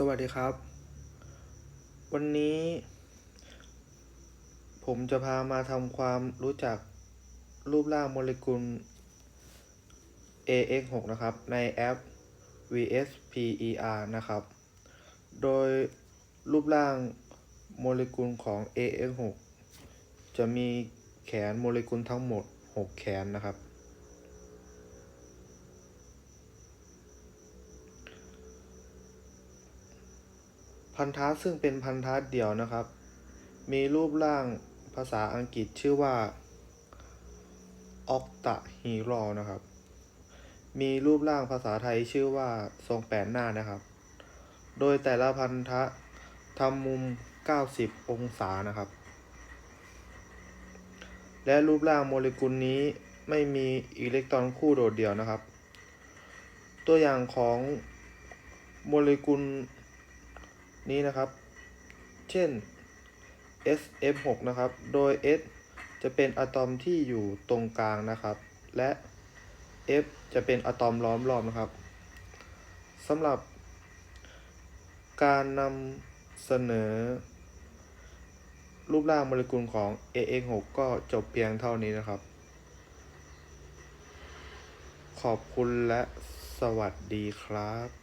สวัสดีครับ วันนี้ ผมจะพามาทำความรู้จักรูปร่างโมเลกุล AX6 นะครับ ในแอป VSPER นะครับ โดยรูปร่างโมเลกุลของ AX6 จะมีแขนโมเลกุลทั้งหมด 6 แขนนะครับ พันธะซึ่งเป็นพันธะเดี่ยวนะครับ มีรูปร่างภาษาอังกฤษชื่อว่า octahedral นะครับ มีรูปร่างภาษาไทยชื่อว่าทรงแปดหน้านะครับ โดยแต่ละพันธะทำมุม 90 องศานะครับ และรูปร่างโมเลกุลนี้ไม่มีอิเล็กตรอนคู่โดดเดี่ยวนะครับ ตัวอย่างของโมเลกุล นี้นะครับ เช่น SF6 นะครับ โดย S จะเป็นอะตอมที่อยู่ตรงกลางนะครับ และ F จะเป็นอะตอมล้อมรอบนะครับสำหรับการนำเสนอ รูปร่างโมเลกุลของ AX6 ก็จบเพียงเท่านี้นะครับ ขอบคุณและสวัสดีครับ